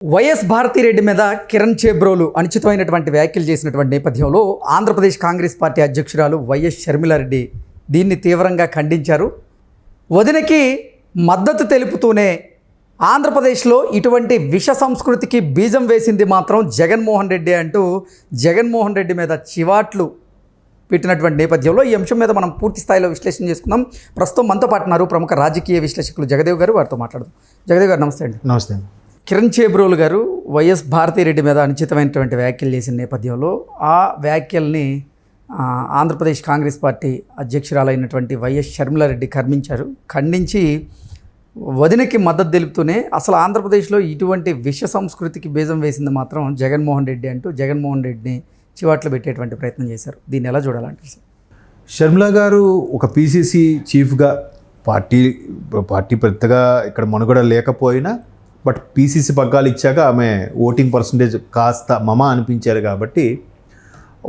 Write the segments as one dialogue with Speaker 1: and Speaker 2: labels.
Speaker 1: YS Bharathi Reddy మీద కిరణ్ చేబ్రోలు అనుచితమైనటువంటి వ్యాఖ్యలు చేసినటువంటి నేపథ్యంలో ఆంధ్రప్రదేశ్ కాంగ్రెస్ పార్టీ అధ్యక్షురాలు వైఎస్ షర్మిలారెడ్డి దీన్ని తీవ్రంగా ఖండించారు. వదినకి మద్దతు తెలుపుతూనే ఆంధ్రప్రదేశ్లో ఇటువంటి విష సంస్కృతికి బీజం వేసింది మాత్రం జగన్మోహన్ రెడ్డి అంటూ జగన్మోహన్ రెడ్డి మీద చివాట్లు పెట్టినటువంటి నేపథ్యంలో ఈ అంశం మీద మనం పూర్తి స్థాయిలో విశ్లేషణ చేసుకుందాం. ప్రస్తుతం మనతో పాటున్నారు ప్రముఖ రాజకీయ విశ్లేషకులు జగదేవ్ గారు. వారితో మాట్లాడదాం. జగదేవ్ గారు నమస్తే అండి.
Speaker 2: నమస్తే అండి.
Speaker 1: కిరణ్ చేబ్రోలు గారు వైఎస్ భారతిరెడ్డి మీద అనుచితమైనటువంటి వ్యాఖ్యలు చేసిన నేపథ్యంలో ఆ వ్యాఖ్యల్ని ఆంధ్రప్రదేశ్ కాంగ్రెస్ పార్టీ అధ్యక్షురాలైనటువంటి వైఎస్ షర్మిలారెడ్డి ఖర్మించారు ఖండించి వదినకి మద్దతు తెలుపుతూనే అసలు ఆంధ్రప్రదేశ్లో ఇటువంటి విష సంస్కృతికి బీజం వేసింది మాత్రం జగన్మోహన్ రెడ్డి అంటూ జగన్మోహన్ రెడ్డిని చివాట్లు పెట్టేటువంటి ప్రయత్నం చేశారు. దీన్ని ఎలా చూడాలంటారు సార్?
Speaker 2: షర్మిల గారు ఒక పీసీసీ చీఫ్గా పార్టీ పార్టీ పెద్దగా ఇక్కడ మనుగడ లేకపోయినా బట్ పీసీసీ పగ్గాలు ఇచ్చాక ఆమె ఓటింగ్ పర్సంటేజ్ కాస్త మమ అనిపించారు కాబట్టి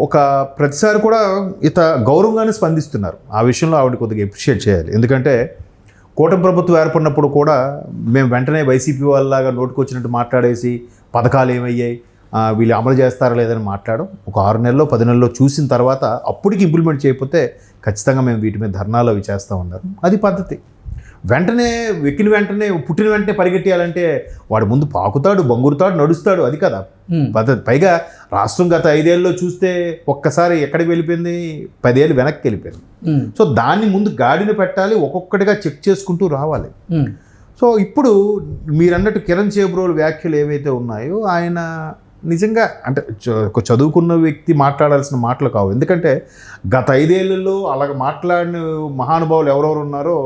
Speaker 2: ఒక ప్రతిసారి కూడా ఇత గౌరవంగానే స్పందిస్తున్నారు. ఆ విషయంలో ఆవిడ కొద్దిగా ఎప్రిషియేట్ చేయాలి. ఎందుకంటే కూటమి ప్రభుత్వం ఏర్పడినప్పుడు కూడా మేము వెంటనే వైసీపీ వాళ్ళలాగా నోటుకొచ్చినట్టు మాట్లాడేసి పథకాలు ఏమయ్యాయి వీళ్ళు అమలు చేస్తారా లేదని మాట్లాడడం ఒక ఆరు నెలలో పది నెలల్లో చూసిన తర్వాత అప్పటికి ఇంప్లిమెంట్ చేయకపోతే ఖచ్చితంగా మేము వీటి మీద ధర్నాలు అవి చేస్తూ ఉన్నారు. అది పద్ధతి. వెంటనే వెక్కిన వెంటనే పుట్టిన వెంటనే పరిగెట్టేయాలంటే వాడు ముందు పాకుతాడు బంగురుతాడు నడుస్తాడు అది కదా. పద్ధతి పైగా రాష్ట్రం గత ఐదేళ్ళలో చూస్తే ఒక్కసారి ఎక్కడికి వెళ్ళిపోయింది పదేళ్ళు వెనక్కి వెళ్ళిపోయింది. సో దాన్ని ముందు గాడిని పెట్టాలి ఒక్కొక్కటిగా చెక్ చేసుకుంటూ రావాలి. సో ఇప్పుడు మీరు అన్నట్టు కిరణ్ చేబ్రోల్ వ్యాఖ్యలు ఏవైతే ఉన్నాయో ఆయన నిజంగా అంటే ఒక చదువుకున్న వ్యక్తి మాట్లాడాల్సిన మాటలు కావు ఎందుకంటే గత ఐదేళ్ళలో అలాగ మాట్లాడిన మహానుభావులు ఎవరెవరు ఉన్నారో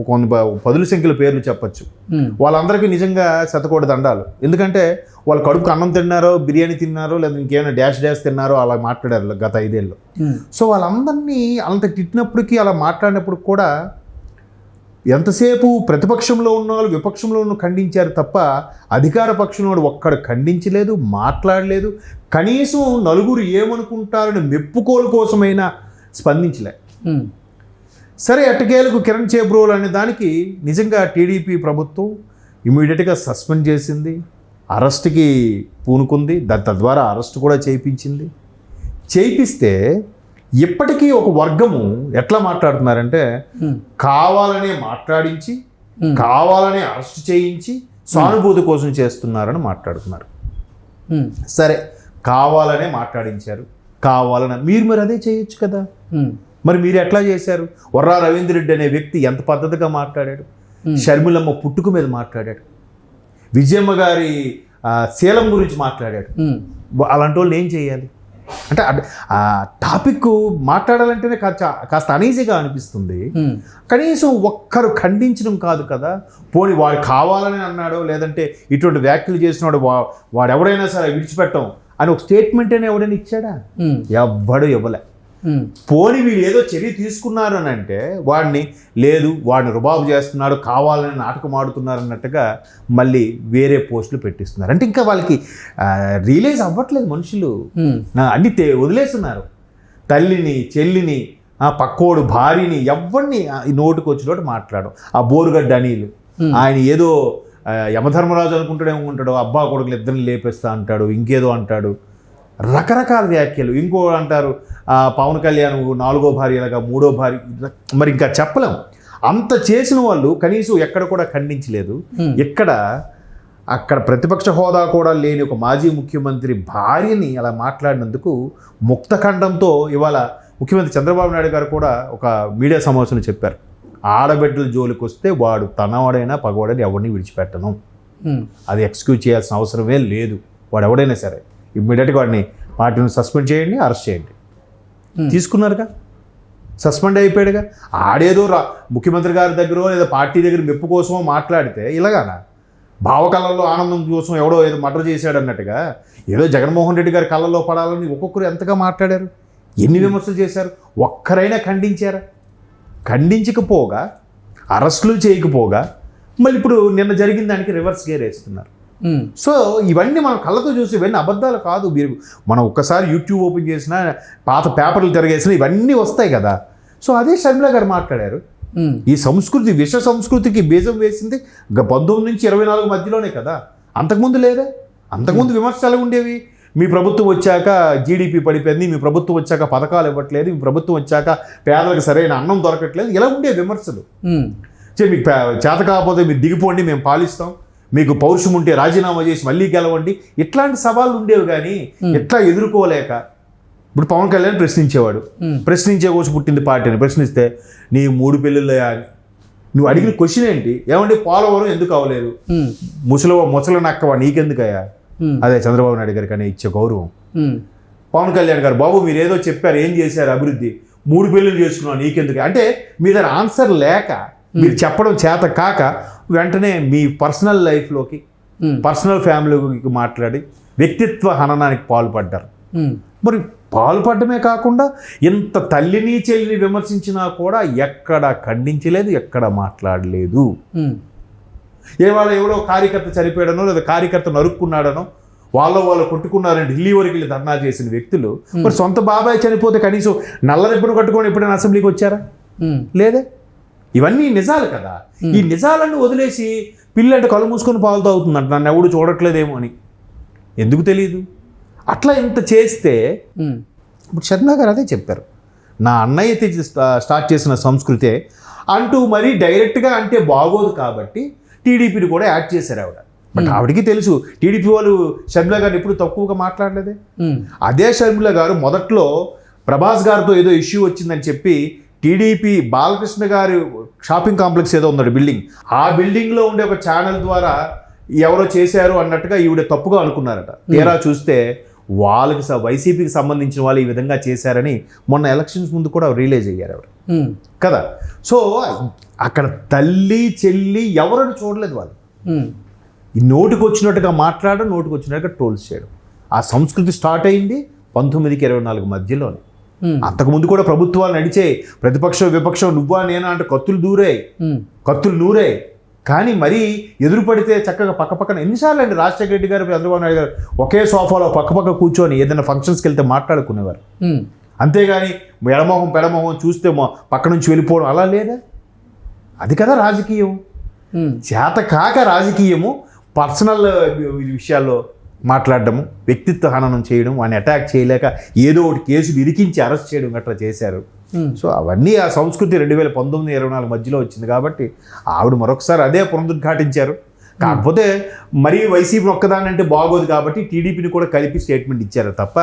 Speaker 2: ప- పదుల సంఖ్యల పేర్లు చెప్పచ్చు. వాళ్ళందరికీ నిజంగా శతకోటి దండాలు ఎందుకంటే వాళ్ళు కడుపుకు అన్నం తిన్నారో బిర్యానీ తిన్నారో లేదా ఇంకేమైనా డాష్ డాష్ తిన్నారో అలా మాట్లాడారు గత ఐదేళ్ళు. సో వాళ్ళందరినీ అంత తిట్టినప్పటికీ అలా మాట్లాడినప్పుడు కూడా ఎంతసేపు ప్రతిపక్షంలో ఉన్న వాళ్ళు విపక్షంలో ఉన్న ఖండించారు తప్ప అధికార పక్షంలో వాడు ఒక్కడు ఖండించలేదు మాట్లాడలేదు కనీసం నలుగురు ఏమనుకుంటారని మెప్పుకోలు కోసమైనా స్పందించలే. సరే ఎట్టకేలకు కిరణ్ చేబ్రోల్ అనే దానికి నిజంగా టీడీపీ ప్రభుత్వం ఇమీడియట్గా సస్పెండ్ చేసింది అరెస్ట్కి పూనుకుంది దాని తద్వారా అరెస్ట్ కూడా చేయించింది చేయిస్తే ఇప్పటికీ ఒక వర్గము ఎట్లా మాట్లాడుతున్నారంటే. కావాలనే మాట్లాడించి. కావాలనే అరెస్ట్ చేయించి సానుభూతి కోసం చేస్తున్నారని మాట్లాడుతున్నారు. సరే కావాలనే మాట్లాడించారు కావాలని మీరు మరి అదే చేయొచ్చు కదా. మరి మీరు ఎట్లా చేశారు? వర్రా రవీంద్ర రెడ్డి అనే వ్యక్తి ఎంత పద్ధతిగా మాట్లాడాడు. షర్మిలమ్మ పుట్టుక మీద మాట్లాడాడు. విజయమ్మ గారి శీలం గురించి మాట్లాడాడు. అలాంటి వాళ్ళు ఏం చేయాలి? అంటే ఆ టాపిక్ మాట్లాడాలంటేనే కాస్త కాస్త అనీజీగా అనిపిస్తుంది.
Speaker 1: కనీసం
Speaker 2: ఒక్కరు ఖండించడం కాదు కదా. పోనీ వాడు కావాలని అన్నాడో లేదంటే ఇటువంటి వ్యాఖ్యలు చేసినాడు వా వాడు ఎవడైనా సరే విడిచిపెట్టం అని ఒక స్టేట్మెంట్ అయినా ఎవడైనా ఇచ్చాడా. ఎవ్వడు ఇవ్వలే. పోనీ వీళ్ళు ఏదో చర్య తీసుకున్నారు అని అంటే వాడిని లేదు వాడిని రుబాబు చేస్తున్నాడు కావాలని నాటకం ఆడుతున్నారు అన్నట్టుగా మళ్ళీ వేరే పోస్టులు పెట్టిస్తున్నారు. అంటే ఇంకా వాళ్ళకి రియలైజ్ అవ్వట్లేదు మనుషులు. అన్ని వదిలేస్తున్నారు. తల్లిని చెల్లిని ఆ పక్కోడు భార్యని ఎవరిని నోటుకు వచ్చినట్టు మాట్లాడు ఆ బోరుగడ్డ అనిలు. ఆయన ఏదో యమధర్మరాజు అనుకుంటాడు ఏమనుకుంటాడు అబ్బా కొడుకులు ఇద్దరిని లేపేస్తా అంటాడు ఇంకేదో అంటాడు. రకరకాల వ్యాఖ్యలు. ఇంకో అంటారు పవన్ కళ్యాణ్ నాలుగో భార్యలాగా మూడో భార్య మరి ఇంకా చెప్పలేం అంత చేసిన వాళ్ళు కనీసం ఎక్కడ కూడా ఖండించలేదు. ఎక్కడ అక్కడ ప్రతిపక్ష హోదా కూడా లేని ఒక మాజీ ముఖ్యమంత్రి భార్యని అలా మాట్లాడినందుకు ముక్తఖండంతో ఇవాళ ముఖ్యమంత్రి చంద్రబాబు నాయుడు గారు కూడా ఒక మీడియా సమావేశంలో చెప్పారు ఆడబిడ్డల జోలికి వస్తే వాడు తనవాడైనా పగవాడని ఎవరిని విడిచిపెట్టను. అది ఎక్స్క్యూజ్ చేయాల్సిన అవసరమే లేదు వాడు ఎవడైనా సరే ఇమ్మీడియట్గా వాడిని పార్టీని సస్పెండ్ చేయండి అరెస్ట్ చేయండి. తీసుకున్నారుగా? సస్పెండ్ అయిపోయాడుగా? ఆడేదో రా ముఖ్యమంత్రి గారి దగ్గర లేదా పార్టీ దగ్గర మెప్పు కోసమో మాట్లాడితే ఇలాగానా? భావకళల్లో ఆనందం కోసం ఎవడో ఏదో మర్డర్ చేశాడు అన్నట్టుగా ఏదో జగన్మోహన్ రెడ్డి గారి కళ్ళల్లో పడాలని ఒక్కొక్కరు ఎంతగా మాట్లాడారు? ఎన్ని విమర్శలు చేశారు? ఒక్కరైనా ఖండించారా? ఖండించకపోగా అరెస్టులు చేయకపోగా మళ్ళీ ఇప్పుడు నిన్న జరిగిన దానికి రివర్స్ గేర్ వేస్తున్నారు. సో ఇవన్నీ మనం కళ్ళతో చూసి ఇవన్నీ అబద్ధాలు కాదు. మీరు మనం ఒక్కసారి యూట్యూబ్ ఓపెన్ చేసినా పాత పేపర్లు తిరగేసినా ఇవన్నీ వస్తాయి కదా. సో అదే షర్మిల గారు మాట్లాడారు.
Speaker 1: ఉమ్,
Speaker 2: ఈ సంస్కృతి విశ్వ సంస్కృతికి బీజం వేసింది పంతొమ్మిది నుంచి ఇరవై నాలుగు మధ్యలోనే కదా. అంతకుముందు లేదా? అంతకుముందు విమర్శలు ఎలా ఉండేవి మీ ప్రభుత్వం వచ్చాక జీడిపి పడిపోయింది మీ ప్రభుత్వం వచ్చాక పథకాలు ఇవ్వట్లేదు మీ ప్రభుత్వం వచ్చాక పేదలకు సరైన అన్నం దొరకట్లేదు ఇలా ఉండేవి విమర్శలు. మీకు చేత కాకపోతే మీరు దిగిపోండి మేము పాలిస్తాం. మీకు పౌరుషం ఉంటే రాజీనామా చేసి మళ్ళీ గెలవండి. ఇట్లాంటి సవాళ్ళు ఉండేవి కానీ ఎట్లా ఎదుర్కోలేక ఇప్పుడు పవన్ కళ్యాణ్ ప్రశ్నించేవాడు. ప్రశ్నించే కోసి పుట్టింది పార్టీని. ప్రశ్నిస్తే నీ మూడు పెళ్ళిళ్ళు అని. నువ్వు అడిగిన క్వశ్చన్ ఏంటి? ఏమంటే పోలవరం ఎందుకు అవ్వలేదు ముసలి ముసలి నక్కవా? నీకెందుకయ్యా? అదే చంద్రబాబు నాయుడు గారికి అనే ఇచ్చే గౌరవం. పవన్ కళ్యాణ్ గారు బాబు మీరు ఏదో చెప్పారు ఏం చేశారు అభివృద్ధి? మూడు పెళ్ళిళ్ళు చేసుకున్నావు నీకెందుకు? అంటే మీ దగ్గర ఆన్సర్ లేక మీరు చెప్పడం చేత కాక వెంటనే మీ పర్సనల్ లైఫ్లోకి పర్సనల్ ఫ్యామిలీకి మాట్లాడి వ్యక్తిత్వ హననానికి పాల్పడ్డారు. మరి పాల్పడమే కాకుండా ఎంత తల్లిని చెల్లిని విమర్శించినా కూడా ఎక్కడ ఖండించలేదు ఎక్కడ మాట్లాడలేదు. ఇవాళ ఎవడో కార్యకర్త చనిపోయాడనో లేదా కార్యకర్త నరుక్కున్నాడనో వాళ్ళ వాళ్ళు కొట్టుకున్నారని ఢిల్లీ వరకు వెళ్ళి ధర్నా చేసిన వ్యక్తులు మరి సొంత బాబాయ్ చనిపోతే కనీసం నల్ల రిబ్బను కట్టుకొని ఎప్పుడైనా అసెంబ్లీకి వచ్చారా? లేదే? ఇవన్నీ నిజాలు కదా. ఈ నిజాలన్నీ వదిలేసి పిల్లంటే కళ్ళు మూసుకొని పాలు తాగుతుందంట నన్ను ఎవడు చూడట్లేదేమో అని. ఎందుకు తెలియదు అట్లా ఇంత చేస్తే
Speaker 1: ఉమ్,
Speaker 2: ఇప్పుడు శర్మ గారు అదే చెప్పారు. నా అన్నయ్య స్టార్ట్ చేసిన సంస్కృతే అంటూ మరీ డైరెక్ట్గా అంటే బాగోదు కాబట్టి టీడీపీని కూడా యాడ్ చేశారు ఆవిడ. బట్ ఆవిడకి తెలుసు టీడీపీ వాళ్ళు షర్మిల గారిని ఎప్పుడు తక్కువగా మాట్లాడలేదే. అదే షర్మిల గారు మొదట్లో ప్రభాస్ గారితో ఏదో ఇష్యూ వచ్చిందని చెప్పి టీడీపీ బాలకృష్ణ గారి షాపింగ్ కాంప్లెక్స్ ఏదో ఉందండి బిల్డింగ్. ఆ బిల్డింగ్లో ఉండే ఒక ఛానల్ ద్వారా ఎవరో చేశారు అన్నట్టుగా ఈవిడ తప్పుగా అనుకున్నారట. తీరా చూస్తే వాళ్ళకి వైసీపీకి సంబంధించిన వాళ్ళు ఈ విధంగా చేశారని మొన్న ఎలక్షన్స్ ముందు కూడా రిలీజ్ అయ్యారు ఆవిడ.
Speaker 1: ఉమ్,
Speaker 2: కదా? సో అక్కడ తల్లి చెల్లి ఎవరని చూడలేదు వాళ్ళు. నోటికి వచ్చినట్టుగా మాట్లాడడం నోటికి వచ్చినట్టుగా ట్రోల్స్ చేయడం. ఆ సంస్కృతి స్టార్ట్ అయింది పంతొమ్మిదికి ఇరవై నాలుగు మధ్యలోనే. అంతకుముందు కూడా ప్రభుత్వాలు నడిచే ప్రతిపక్షం విపక్షం నువ్వా నేనా అంటే కత్తులు దూరే.
Speaker 1: ఉమ్,
Speaker 2: కత్తులు నూరే. కానీ మరీ ఎదురు పడితే చక్కగా పక్క పక్కన ఎన్నిసార్లు అండి రాజశేఖర రెడ్డి గారు చంద్రబాబు నాయుడు గారు ఒకే సోఫాలో పక్క పక్క కూర్చొని ఏదైనా ఫంక్షన్స్కి వెళ్తే మాట్లాడుకునేవారు.
Speaker 1: ఉమ్,
Speaker 2: అంతేగాని ఎడమొహం పెడమొహం చూస్తే పక్క నుంచి వెళ్ళిపోవడం అలా లేదా? అది కదా రాజకీయం. చేత కాక రాజకీయము పర్సనల్ విషయాల్లో మాట్లాడడము వ్యక్తిత్వ హననం చేయడం వాడిని అటాక్ చేయలేక ఏదో ఒకటి కేసులు ఇరికించి అరెస్ట్ చేయడం గట్రా చేశారు.
Speaker 1: ఉమ్,
Speaker 2: సో అవన్నీ ఆ సంస్కృతి రెండు వేల పంతొమ్మిది ఇరవై నాలుగు మధ్యలో వచ్చింది కాబట్టి ఆవిడ మరొకసారి అదే పునరుద్ఘాటించారు. కాకపోతే మరీ వైసీపీ ఒక్కదాని అంటే బాగోదు కాబట్టి టీడీపీని కూడా కలిపి స్టేట్మెంట్ ఇచ్చారు తప్ప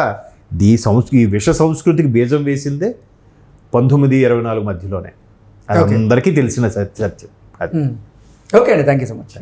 Speaker 2: ఈ సంస్కృ ఈ విష సంస్కృతికి బీజం వేసిందే పంతొమ్మిది ఇరవై నాలుగు మధ్యలోనే. అది. అందరికీ తెలిసిన సత్యం.
Speaker 1: ఓకే అండి. Thank you so much